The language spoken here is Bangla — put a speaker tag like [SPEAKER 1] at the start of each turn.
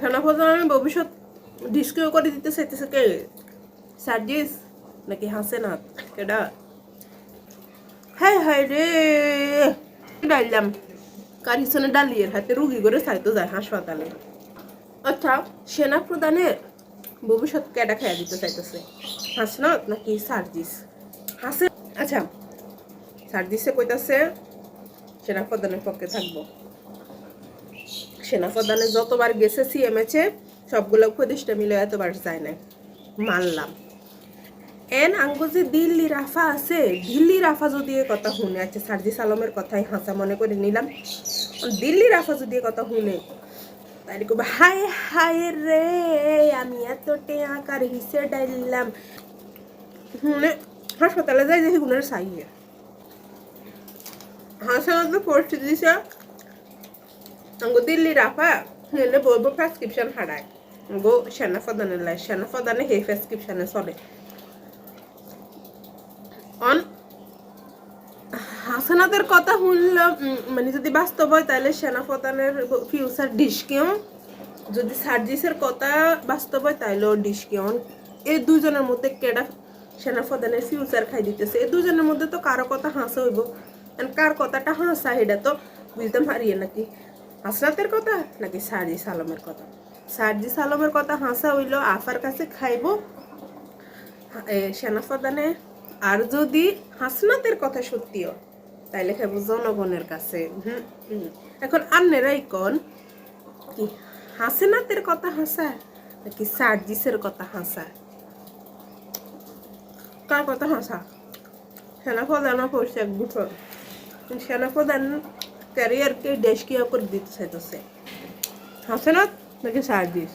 [SPEAKER 1] সেনাপ্রধানের ভবিষ্যৎ ডিসকিউ করে দিতে চাইতেছে কে? সার্জিস নাকি হাসেনাথ কেডা? হাই হাই রে ডাইলাম কার হিসনে হাতে রুগী করে চাইতো যায় হাসপাতালে। আচ্ছা সেনা প্রধানের ভবিষ্যৎ কেডা খেয়া দিতে চাইতেছে? হাসনাথ নাকি সার্জিস হাসে আচ্ছা সার্জিসে কইতাছে সেনা প্রধানের পক্ষে থাকব। সেনাপ্রধানে যতবার গেছে সিএমএচে সবগুলো উপদেষ্টা মিলে এতবার যায় না মানলাম। এন আঙ্গো যে দিল্লি রাফা আছে, দিল্লি রাফা যদি এ কথা শুনে আছে সার্জি সালমের কথাই হাসা মনে করে নিলাম। দিল্লি রাফা যদি এ কথা শুনে তাই কবে হায় হায় রে, আমি এত টেয়াকার হিসে ডাইলাম। শুনে হাসপাতালে যাই দেখি গুণের সাইয়ে। হাসানোর তো পরিস্থিতি দিছে আঙ্গো দিল্লি রাফা হেলে বলব প্রেসক্রিপশন হারায় গো সেনা প্রধানের লাই সেনা প্রধানে হে প্রেসক্রিপশনে চলে অন হাসানাদের কথা শুনলাম উম, মানে যদি বাস্তব হয় তাহলে সেনা প্রধানের ফিউচার ডিসকেও যদি সার্জিসের কথা বাস্তব হয় তাহলেও ডিসকেও এই দুজনের মধ্যে কেডা সেনা প্রধানের ফিউচার খাই দিতেছে এই দুজনের মধ্যে তো কারও কথা হাসা হইব কার কথাটা হাসা এটা তো বুঝতে পারিয়ে নাকি হাসনাতের কথা নাকি সার্জি সালমের কথা? সার্জি সালমের কথা হাসা হইল, আফার কাছে খাইবো। সেনাপ্রধানে, আর যদি হাসনাতের কথা সত্যিও, তাইলে খাইব জনগণের কাছে। এখন আন্নেরাই কন কি হাসনাতের কথা হাসা নাকি সার্জিসের কথা হাসা? কার কথা হাসা? সেনাপ্রধানও পড়ছে এক বছর। সেনাপ্রধান ক্যারিয়ারকে দেশকে করে দিতে চাইতেছে হাসনাত নাকি সার্জিস